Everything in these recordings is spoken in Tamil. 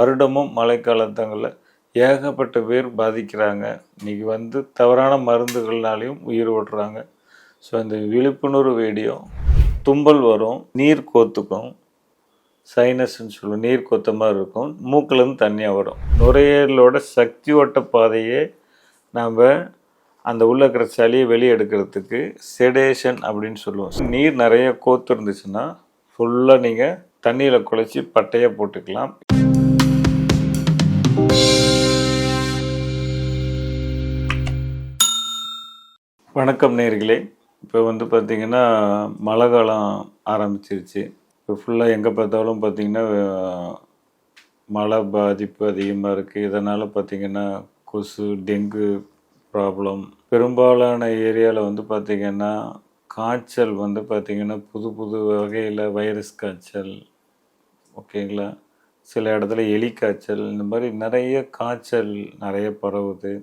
வருடமும் மழைக்காலத்தங்களில் ஏகப்பட்ட பேர் பாதிக்கிறாங்க. இன்றைக்கி வந்து தவறான மருந்துகள்னாலையும் உயிர் விடுறாங்க ஸோ இந்த விழிப்புணர்வு வீடியோ தும்பல் வரும் நீர் கோத்துக்கும் சைனஸ்ன்னு சொல்லுவோம் நீர் கொத்த மாதிரி இருக்கும் மூக்கிலேருந்து தண்ணியாக வரும். நுரையீரலோட சக்தி ஓட்ட பாதையே நாம் அந்த உள்ள இருக்கிற சளியை வெளியே எடுக்கிறதுக்கு செடேஷன் அப்படின்னு சொல்லுவோம். நீர் நிறைய கோத்து இருந்துச்சுன்னா ஃபுல்லாக நீங்கள் தண்ணியில் குழச்சி பட்டையாக போட்டுக்கலாம். வணக்கம் நேர்களே. இப்போ வந்து பார்த்திங்கன்னா மழை காலம் ஆரம்பிச்சிருச்சு. இப்போ ஃபுல்லாக எங்கே பார்த்தாலும் பார்த்திங்கன்னா மழை பாதிப்பு அதிகமாக இருக்குது இதனால் பார்த்திங்கன்னா கொசு டெங்கு ப்ராப்ளம். பெரும்பாலான ஏரியாவில் வந்து பார்த்திங்கன்னா காய்ச்சல் வந்து பார்த்திங்கன்னா புது புது வகையில் வைரஸ் காய்ச்சல் ஓகேங்களா? சில இடத்துல எலி காய்ச்சல் இந்த மாதிரி நிறைய காய்ச்சல் நிறைய பரவுது.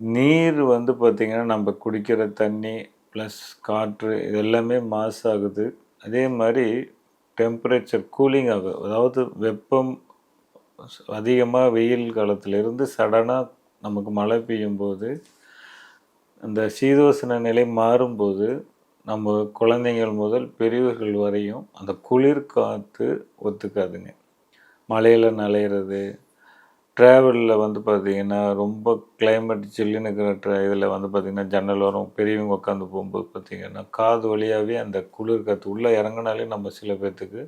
நீர் வந்து பார்த்திங்கன்னா நம்ம குடிக்கிற தண்ணி ப்ளஸ் காற்று இது எல்லாமே மாசாகுது அதே மாதிரி டெம்பரேச்சர் கூலிங் ஆகும் அதாவது வெப்பம் அதிகமாக வெயில் காலத்திலிருந்து சடனாக நமக்கு மழை பெய்யும்போது அந்த சீதோசன நிலை மாறும்போது நம்ம குழந்தைங்கள் முதல் பெரியவர்கள் வரையும் அந்த குளிர் காற்று ஒத்துக்காதுங்க. மழையில் நலையிறது ட்ராவலில் வந்து பார்த்திங்கன்னா ரொம்ப கிளைமேட் சில்லுன்னு இருக்கிற ட்ரா இதில் வந்து பார்த்திங்கன்னா ஜன்னல் வரும் பெரியவங்க உட்காந்து போகும்போது பார்த்திங்கன்னா காது வழியாகவே அந்த குளிர் காற்று உள்ளே இறங்குனாலே நம்ம சில பேர்த்துக்கு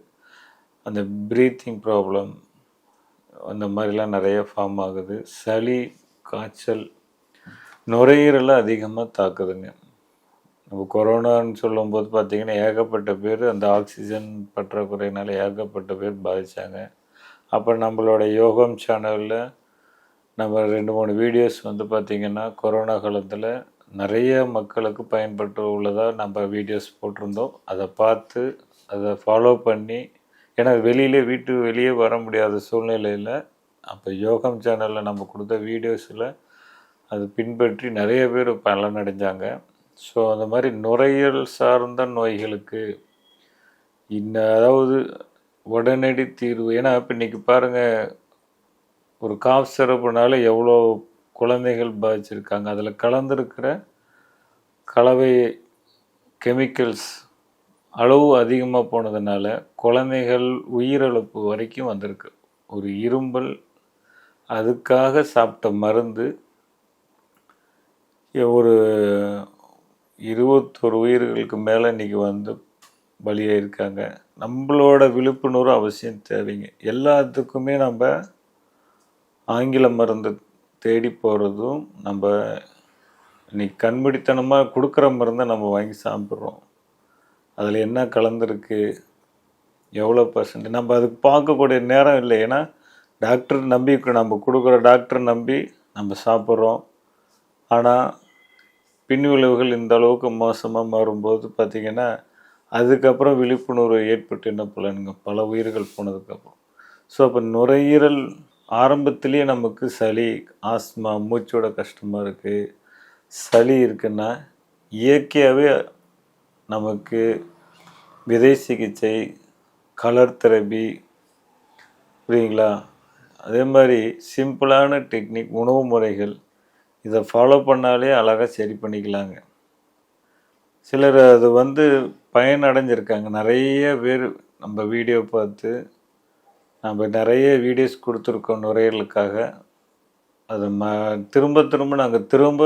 அந்த ப்ரீத்திங் ப்ராப்ளம் அந்த மாதிரிலாம் நிறைய ஃபார்ம் ஆகுது. சளி காய்ச்சல் நுரையீரலை அதிகமாக தாக்குதுங்க. நம்ம கொரோனான்னு சொல்லும்போது பார்த்திங்கன்னா ஏகப்பட்ட பேர் அந்த ஆக்சிஜன் பற்றாக்குறையினால ஏகப்பட்ட பேர் பாதித்தாங்க அப்போ நம்மளோட யோகம் சேனலில் நம்ம ரெண்டு மூணு வீடியோஸ் வந்து பார்த்திங்கன்னா கொரோனா காலத்தில் நிறைய மக்களுக்கு பயன்பட்டு உள்ளதாக நம்ம வீடியோஸ் போட்டிருந்தோம். அதை பார்த்து அதை ஃபாலோ பண்ணி ஏன்னா வெளியிலே வீட்டு வெளியே வர முடியாத சூழ்நிலையில் அப்போ யோகம் சேனலில் நம்ம கொடுத்த வீடியோஸில் அது பின்பற்றி நிறைய பேர் பலனடைஞ்சாங்க. ஸோ அந்த மாதிரி நுரையீரல் சார்ந்த நோய்களுக்கு இன்ன அதாவது உடனடி தீர்வு. ஏன்னா இப்போ இன்றைக்கி பாருங்கள் ஒரு காஃப் சிறப்புனால எவ்வளோ குழந்தைகள் பாதிச்சிருக்காங்க. அதில் கலந்துருக்கிற கலவை கெமிக்கல்ஸ் அளவு அதிகமாக போனதுனால குழந்தைகள் உயிரிழப்பு வரைக்கும் வந்திருக்கு. ஒரு இரும்பல் அதுக்காக சாப்பிட்ட மருந்து ஒரு இருபத்தொரு உயிர்களுக்கு மேலே இன்றைக்கி வந்து பலியாயிருக்காங்க நம்மளோட விழிப்புணர்வு அவசியம் தேவைங்க. எல்லாத்துக்குமே நம்ம ஆங்கில மருந்து தேடி போகிறதும் நம்ம இன்னைக்கு கண்மூடித்தனமாக கொடுக்குற மருந்தை நம்ம வாங்கி சாப்பிட்றோம். அதில் என்ன கலந்துருக்கு எவ்வளோ பர்சன்ட் நம்ம அதுக்கு பார்க்கக்கூடிய நேரம் இல்லை. ஏன்னா டாக்டர் நம்பி நம்ம கொடுக்குற டாக்டர் நம்பி நம்ம சாப்பிட்றோம். ஆனால் பின் விளைவுகள் இந்த அளவுக்கு மோசமாக மாறும்போது பார்த்திங்கன்னா அதுக்கப்புறம் விழிப்புணர்வு ஏற்பட்டு என்ன பலனுங்க பல உயிர்கள் போனதுக்கப்புறம். ஸோ அப்போ நுரையீரல் ஆரம்பத்திலேயே நமக்கு சளி ஆஸ்மா மூச்சோட கஷ்டமாக இருக்குது சளி இருக்குன்னா இயற்கையாகவே நமக்கு விதை சிகிச்சை கலர் தெரபி புரியுங்களா அதே மாதிரி சிம்பிளான டெக்னிக் உணவு முறைகள் இதை ஃபாலோ பண்ணாலே அழகாக சரி பண்ணிக்கலாங்க. சிலர் அது வந்து பயனடைஞ்சிருக்காங்க. நிறைய பேர் நம்ம வீடியோ பார்த்து நம்ம நிறைய வீடியோஸ் கொடுத்துருக்கோம் நுரையீரலுக்காக. அது ம திரும்ப திரும்ப நாங்கள் திரும்ப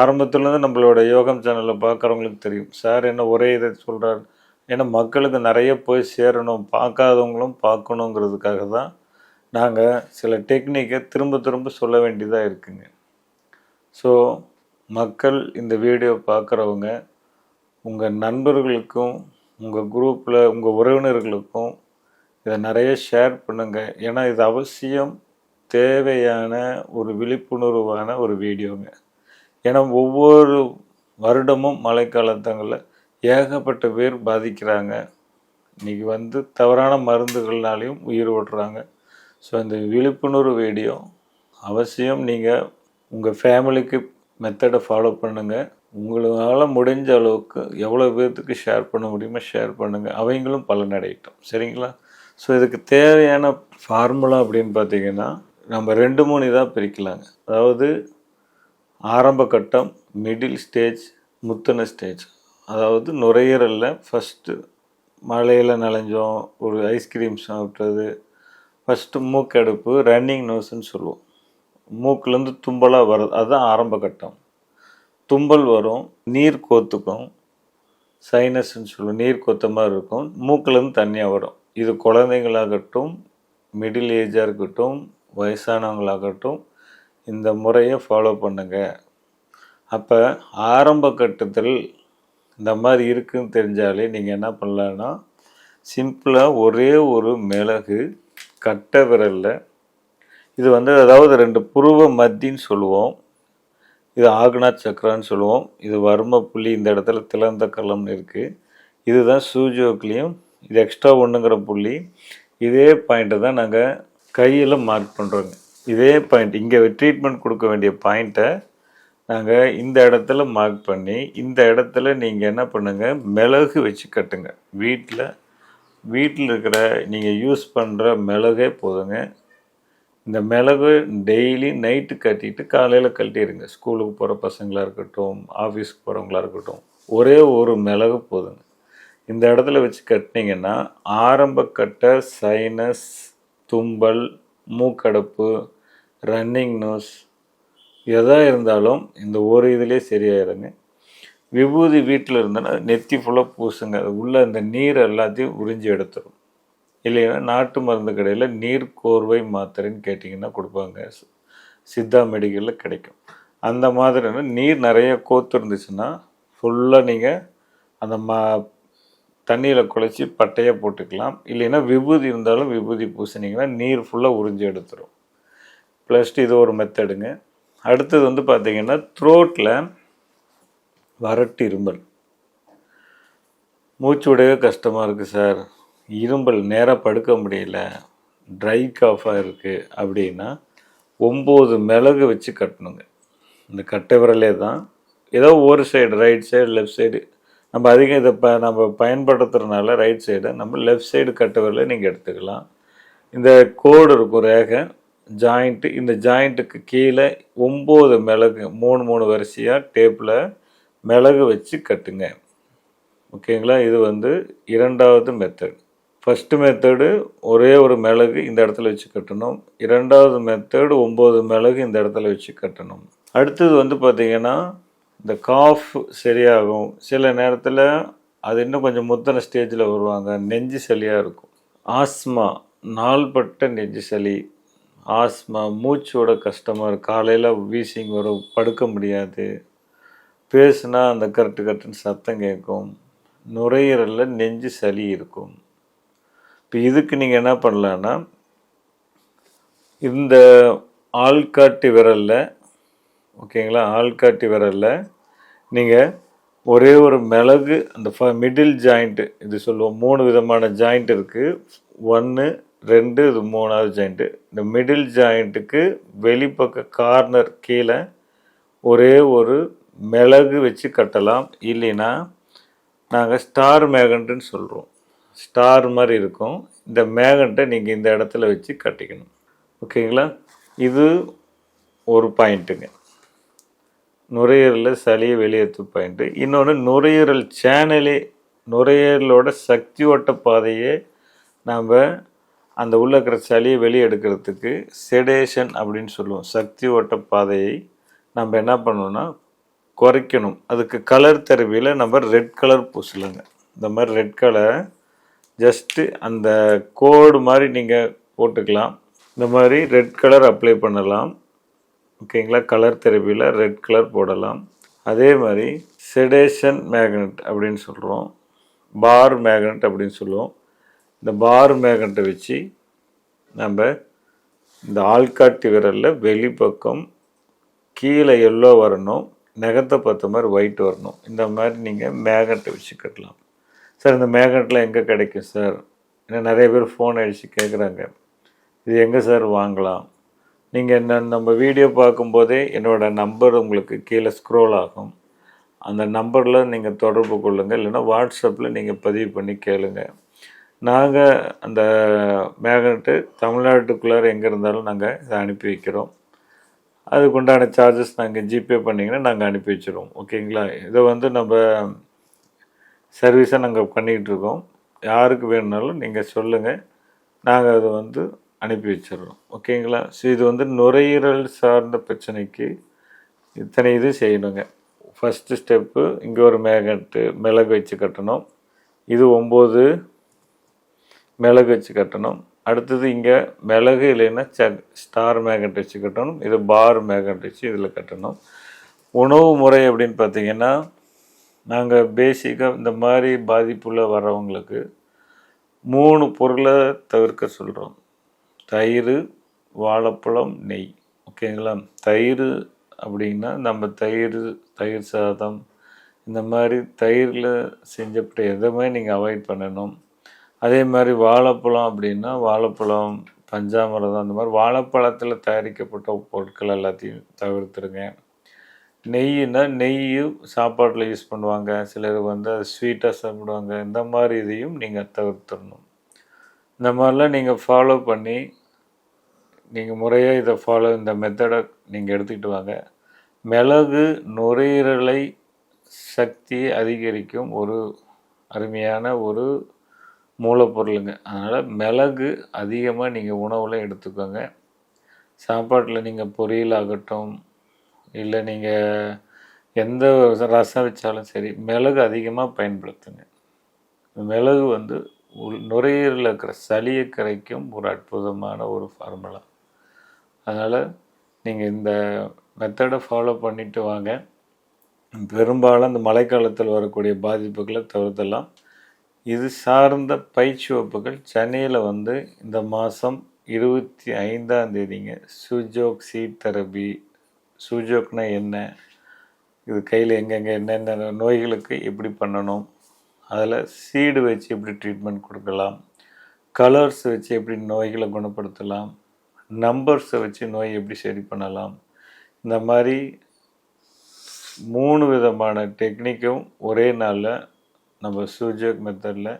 ஆரம்பத்துலேருந்து நம்மளோட யோகம் சேனலில் பார்க்குறவங்களுக்கு தெரியும். சார் என்ன ஒரே இதை சொல்கிறார் ஏன்னா மக்களுக்கு நிறைய போய் சேரணும் பார்க்காதவங்களும் பார்க்கணுங்கிறதுக்காக தான் நாங்கள் சில டெக்னிக்கை திரும்ப திரும்ப சொல்ல வேண்டியதாக இருக்குங்க. ஸோ மக்கள் இந்த வீடியோ பார்க்குறவங்க உங்கள் நண்பர்களுக்கும் உங்கள் குரூப்பில் உங்கள் உறவினர்களுக்கும் இதை நிறைய ஷேர் பண்ணுங்கள் ஏன்னா இது அவசியம் தேவையான ஒரு விழிப்புணர்வான ஒரு வீடியோங்க. ஏன்னா ஒவ்வொரு வருடமும் மழைக்காலத்தங்களில் ஏகப்பட்ட பேர் பாதிக்கிறாங்க. இன்றைக்கி வந்து தவறான மருந்துகள்னாலையும் உயிர் விடுறாங்க ஸோ இந்த விழிப்புணர்வு வீடியோ அவசியம். நீங்கள் உங்கள் ஃபேமிலிக்கு மெத்தடை ஃபாலோ பண்ணுங்கள் உங்களால் முடிஞ்ச அளவுக்கு எவ்வளோ பேர்த்துக்கு ஷேர் பண்ண முடியுமோ ஷேர் பண்ணுங்கள் அவங்களும் பலனடையட்டும். சரிங்களா? ஸோ இதுக்கு தேவையான ஃபார்முலா அப்படின்னு பார்த்தீங்கன்னா நம்ம ரெண்டு மூணு இதாக பிரிக்கலாங்க. அதாவது ஆரம்ப கட்டம் மிடில் ஸ்டேஜ் முத்தின ஸ்டேஜ் அதாவது நுரையீரலில் ஃபஸ்ட்டு மழையில் நனைஞ்சோம் ஒரு ஐஸ்கிரீம் சாப்பிட்டது ஃபஸ்ட்டு மூக்கடுப்பு ரன்னிங் நோஸ்ன்னு சொல்லுவோம். மூக்குலேருந்து தும்பலாக வருது அதுதான் ஆரம்ப கட்டம். தும்பல் வரும் நீர் கோத்துக்கும். சைனஸ்ன்னு சொல்லுவோம் நீர் கொத்த மாதிரி இருக்கும். மூக்கிலேருந்து தண்ணியாக வரும். இது குழந்தைங்களாகட்டும் மிடில் ஏஜாக இருக்கட்டும் வயசானவங்களாகட்டும் இந்த முறையை ஃபாலோ பண்ணுங்க. அப்போ ஆரம்ப கட்டத்தில் இந்த மாதிரி இருக்குன்னு தெரிஞ்சாலே நீங்கள் என்ன பண்ணலான்னா சிம்பிளாக ஒரே ஒரு மிளகு கட்டை விரலில் இது வந்து அதாவது ரெண்டு புருவ மத்தின்னு சொல்லுவோம். இது ஆக்னாத் சக்கரான்னு சொல்லுவோம். இது வர்ம புள்ளி இந்த இடத்துல திறந்த களம்னு இருக்குது இதுதான் சூஜோக்லேயும். இது எக்ஸ்ட்ரா ஒன்றுங்கிற புள்ளி. இதே பாயிண்ட்டை தான் நாங்கள் கையில் மார்க் பண்ணுறோங்க இதே பாயிண்ட் இங்கே ட்ரீட்மெண்ட் கொடுக்க வேண்டிய பாயிண்ட்டை நாங்கள் இந்த இடத்துல மார்க் பண்ணி இந்த இடத்துல நீங்கள் என்ன பண்ணுங்கள் மிளகு வச்சு கட்டுங்க. வீட்டில் வீட்டில் இருக்கிற நீங்கள் யூஸ் பண்ணுற மிளகே போதுங்க. இந்த மிளகு டெய்லி நைட்டு கட்டிட்டு காலையில் கழட்டிடுங்க ஸ்கூலுக்கு போகிற பசங்களாக இருக்கட்டும் ஆஃபீஸ்க்கு போகிறவங்களா இருக்கட்டும் ஒரே ஒரு மிளகு போதுங்க. இந்த இடத்துல வச்சு கட்டினீங்கன்னா ஆரம்ப கட்ட சைனஸ் தும்பல் மூக்கடப்பு ரன்னிங் நோஸ் எதாக இருந்தாலும் இந்த ஒரு இதுலேயே சரியாயிருங்க. விபூதி வீட்டில் இருந்தோன்னா நெத்தி ஃபுல்லாக பூசுங்க. அது உள்ள இந்த நீர் எல்லாத்தையும் உறிஞ்சி எடுத்துரும். இல்லைன்னா நாட்டு மருந்து கடையில் நீர் கோர்வை மாத்திரைன்னு கேட்டிங்கன்னா கொடுப்பாங்க. சித்தா மெடிக்கலில் கிடைக்கும். அந்த மாதிரி நீர் நிறைய கோத்து இருந்துச்சுன்னா ஃபுல்லாக நீங்கள் அந்த மா தண்ணியில் குழச்சி பட்டையாக போட்டுக்கலாம். இல்லைன்னா விபூதி இருந்தாலும் விபூதி பூசினீங்கன்னா நீர் ஃபுல்லாக உறிஞ்சி எடுத்துரும். ப்ளஸ் இது ஒரு மெத்தடுங்க அடுத்தது வந்து பார்த்தீங்கன்னா த்ரோட்டில் வறட்டு இருமல். மூச்சு விடவே கஷ்டமாக இருக்குது சார். இரும்பல் நேராக படுக்க முடியல ட்ரை காஃபாக இருக்குது அப்படின்னா ஒம்பது மிளகு வச்சு கட்டணுங்க. இந்த கட்டை விரலே தான். ஏதோ ஒரு side right side left side நம்ம அதிகம் இதை ப நம்ம பயன்படுத்துறதுனால ரைட் சைடு நம்ம லெஃப்ட் சைடு கட்டை விரலை நீங்கள் எடுத்துக்கலாம். இந்த கோடு இருக்கும் ரேகை ஜாயிண்ட்டு இந்த ஜாயிண்ட்டுக்கு கீழே ஒம்பது மிளகு மூணு மூணு வரிசையாக டேப்பில் மிளகு வச்சு கட்டுங்க. ஓகேங்களா? இது வந்து இரண்டாவது மெத்தட் ஃபஸ்ட்டு மெத்தடு ஒரே ஒரு மிளகு இந்த இடத்துல வச்சு கட்டணும். இரண்டாவது மெத்தடு ஒம்பது மிளகு இந்த இடத்துல வச்சு கட்டணும். அடுத்தது வந்து பார்த்திங்கன்னா இந்த காஃப் சரியாகும். சில நேரத்தில் அது இன்னும் கொஞ்சம் முத்தன ஸ்டேஜில் வருவாங்க. நெஞ்சு சளியாக இருக்கும். ஆஸ்மா நாள்பட்ட நெஞ்சு சளி. ஆஸ்மா மூச்சோட கஷ்டமாக இருக்கும் காலையில் வீசிங் வரும். படுக்க முடியாது. பேசுனா அந்த கரெக்டு கரெக்டுன்னு சத்தம் கேட்கும். நுரையீரலில் நெஞ்சு சளி இருக்கும். இப்போ இதுக்கு நீங்கள் என்ன பண்ணலான்னா இந்த ஆள்காட்டி விரலில் ஓகேங்களா? ஆள்காட்டி விரலில் நீங்கள் ஒரே ஒரு மிளகு அந்த ஃப மிடில் ஜாயிண்ட்டு இது சொல்லுவோம் மூணு விதமான ஜாயிண்ட் இருக்குது ஒன்று ரெண்டு இது மூணாவது ஜாயிண்ட்டு இந்த மிடில் ஜாயிண்ட்டுக்கு வெளிப்பக்க கார்னர் கீழே ஒரே ஒரு மிளகு வச்சு கட்டலாம். இல்லைன்னா நாங்கள் ஸ்டார் மேகன்ட்டுன்னு சொல்கிறோம் ஸ்டார் மாதிரி இருக்கும். இந்த மேகண்ட்டை நீங்கள் இந்த இடத்துல வச்சு கட்டிக்கணும். ஓகேங்களா? இது ஒரு பாயிண்ட்டுங்க. நுரையீரலில் சளியை வெளியேற்று பாயிண்ட்டு இன்னொன்று நுரையீரல் சேனலே நுரையீரலோட சக்தி ஓட்ட பாதையே நாம் அந்த உள்ள இருக்கிற சளியை வெளியே எடுக்கிறதுக்கு செடேஷன் அப்படின்னு சொல்லுவோம். சக்தி ஓட்ட பாதையை நம்ம என்ன பண்ணணும்னா குறைக்கணும். அதுக்கு கலர் தருவியில் நம்ம ரெட் கலர் பூசலுங்க. இந்த மாதிரி ரெட் கலர் ஜஸ்ட்டு அந்த கோடு மாதிரி நீங்கள் போட்டுக்கலாம். இந்த மாதிரி ரெட் கலர் அப்ளை பண்ணலாம். ஓகேங்களா கலர் தெரப்பியில் ரெட் கலர் போடலாம். அதே மாதிரி செடேஷன் மேக்னெட் அப்படின்னு சொல்கிறோம் பார் மேக்னெட் அப்படின்னு சொல்லுவோம். இந்த பார் மேக்னெட்டை வச்சு நம்ம இந்த ஆள்காட்டி விரலில் வெளிப்பக்கம் கீழே எல்லோ வரணும். நகத்தை பார்த்த மாதிரி ஒயிட் வரணும். இந்த மாதிரி நீங்கள் மேக்னெட்டை வச்சு கட்டலாம். சார் இந்த மேக்னெட்லாம் எங்கே கிடைக்கும் சார்? ஏன்னா நிறைய பேர் ஃபோன் அடித்து கேட்குறாங்க. இது எங்கே சார்? வாங்கலாம். நீங்கள் என்ன நம்ம வீடியோ பார்க்கும்போதே என்னோடய நம்பர் உங்களுக்கு கீழே ஸ்க்ரோல் ஆகும். அந்த நம்பரில் நீங்கள் தொடர்பு கொள்ளுங்கள் இல்லைன்னா வாட்ஸ்அப்பில் நீங்கள் பதிவு பண்ணி கேளுங்கள் நாங்கள் அந்த மேக்னெட்டு தமிழ்நாட்டுக்குள்ளார எங்கே இருந்தாலும் நாங்கள் இதை அனுப்பி வைக்கிறோம். அதுக்குண்டான சார்ஜஸ் நாங்கள் ஜிபே பண்ணிங்கன்னா நாங்கள் அனுப்பி வச்சுருவோம். ஓகேங்களா? இதை வந்து நம்ம சர்வீஸை நாங்கள் பண்ணிகிட்ருக்கோம் யாருக்கு வேணுனாலும் நீங்கள் சொல்லுங்கள் நாங்கள் அதை வந்து அனுப்பி வச்சிடுறோம். ஓகேங்களா? ஸோ இது வந்து நுரையீரல் சார்ந்த பிரச்சனைக்கு இத்தனை இது செய்யணுங்க. ஃபஸ்ட்டு ஸ்டெப்பு இங்கே ஒரு மேகட்டு மிளகு வச்சு கட்டணும். இது ஒம்பது மிளகு வச்சு கட்டணும். அடுத்தது இங்கே மிளகு இல்லைன்னா ச ஸ்டார் மேகட் வச்சு கட்டணும். இது பார் மேகட் வச்சு இதில் கட்டணும். உணவு முறை அப்படின்னு பார்த்தீங்கன்னா நாங்கள் பேசிக்காக இந்த மாதிரி பாதிப்புள்ள வர்றவங்களுக்கு மூணு பொருளை தவிர்க்க சொல்கிறோம் தயிர் வாழைப்பழம் நெய். ஓகேங்களா தயிர் அப்படின்னா நம்ம தயிர் தயிர் சாதம் இந்த மாதிரி தயிரில் செஞ்சப்பட்ட எதுவுமே நீங்கள் அவாய்ட் பண்ணணும். அதே மாதிரி வாழைப்பழம் அப்படின்னா வாழைப்பழம் பஞ்சாமிரதம் அந்த மாதிரி வாழைப்பழத்தில் தயாரிக்கப்பட்ட பொருட்கள் எல்லாத்தையும் தவிர்த்துருங்க. நெய்னா நெய் சாப்பாட்டில் யூஸ் பண்ணுவாங்க. சிலர் வந்து அது ஸ்வீட்டாக சாப்பிடுவாங்க. இந்த மாதிரி இதையும் நீங்கள் தவிர்த்துடணும். இந்த மாதிரிலாம் நீங்கள் ஃபாலோ பண்ணி நீங்கள் முறையாக இதை ஃபாலோ இந்த மெத்தடை நீங்கள் எடுத்துக்கிட்டு வாங்க. மிளகு நுரையீரலை சக்தி அதிகரிக்கும் ஒரு அருமையான ஒரு மூலப்பொருளுங்க. அதனால் மிளகு அதிகமாக நீங்கள் உணவில் எடுத்துக்கோங்க. சாப்பாட்டில் நீங்கள் பொரியல் ஆகட்டும் இல்லை நீங்கள் எந்த ரசம் வச்சாலும் சரி மிளகு அதிகமாக பயன்படுத்துங்க. மிளகு வந்து உள் நுரையீரலில் இருக்கிற சளியை கரைக்கும் ஒரு அற்புதமான ஒரு ஃபார்முலா அதனால் நீங்கள் இந்த மெத்தடை ஃபாலோ பண்ணிட்டு வாங்க. பெரும்பாலும் இந்த மழைக்காலத்தில் வரக்கூடிய பாதிப்புகளை தவிர்த்தலாம். இது சார்ந்த பயிற்சி வகுப்புகள் சென்னையில் வந்து இந்த மாதம் இருபத்தி ஐந்தாம் தேதிங்க. சுஜோக் சீட் தெரபி சூஜோக்னா என்ன? இது கையில் எங்கெங்கே என்னென்ன நோய்களுக்கு எப்படி பண்ணணும்? அதில் சீடு வச்சு எப்படி ட்ரீட்மெண்ட் கொடுக்கலாம்? கலர்ஸ் வச்சு எப்படி நோய்களை குணப்படுத்தலாம்? நம்பர்ஸை வச்சு நோய் எப்படி சரி பண்ணலாம்? இந்த மாதிரி மூணு விதமான டெக்னிக்கும் ஒரே நாளில் நம்ம சூஜோக் மெத்தடில்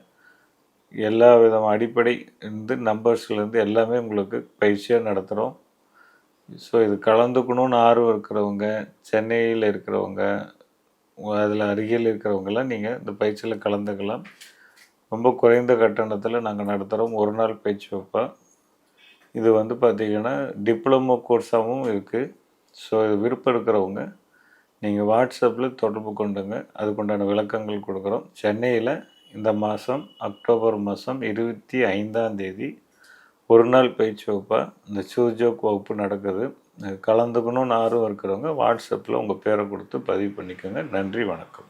எல்லா விதமான அடிப்படை இருந்து நம்பர்ஸ்லேருந்து எல்லாமே உங்களுக்கு பயிற்சியாக நடத்துகிறோம் ஸோ இது கலந்துக்கணும்னு ஆர்வம் இருக்கிறவங்க சென்னையில் இருக்கிறவங்க அதில் அருகில் இருக்கிறவங்கெல்லாம் நீங்கள் இந்த பயிற்சியில் கலந்துக்கலாம். ரொம்ப குறைந்த கட்டணத்தில் நாங்கள் நடத்துகிறோம் ஒரு நாள் பயிற்சி வைப்போம் இது வந்து பார்த்திங்கன்னா டிப்ளமோ கோர்ஸாகவும் இருக்குது ஸோ இது விருப்பம் இருக்கிறவங்க நீங்கள் வாட்ஸ்அப்பில் தொடர்பு கொண்டுங்க. அதுக்குண்டான விளக்கங்கள் கொடுக்குறோம். சென்னையில் இந்த மாதம் அக்டோபர் மாதம் இருபத்தி ஐந்தாம் தேதி ஒரு நாள் பயிற்சி வகுப்பாக இந்த சூஜோக் வகுப்பு நடக்குது. கலந்துக்கணும்னு ஆர்வம் இருக்கிறவங்க வாட்ஸ்அப்பில் உங்கள் பேரை கொடுத்து பதிவு பண்ணிக்கோங்க. நன்றி வணக்கம்.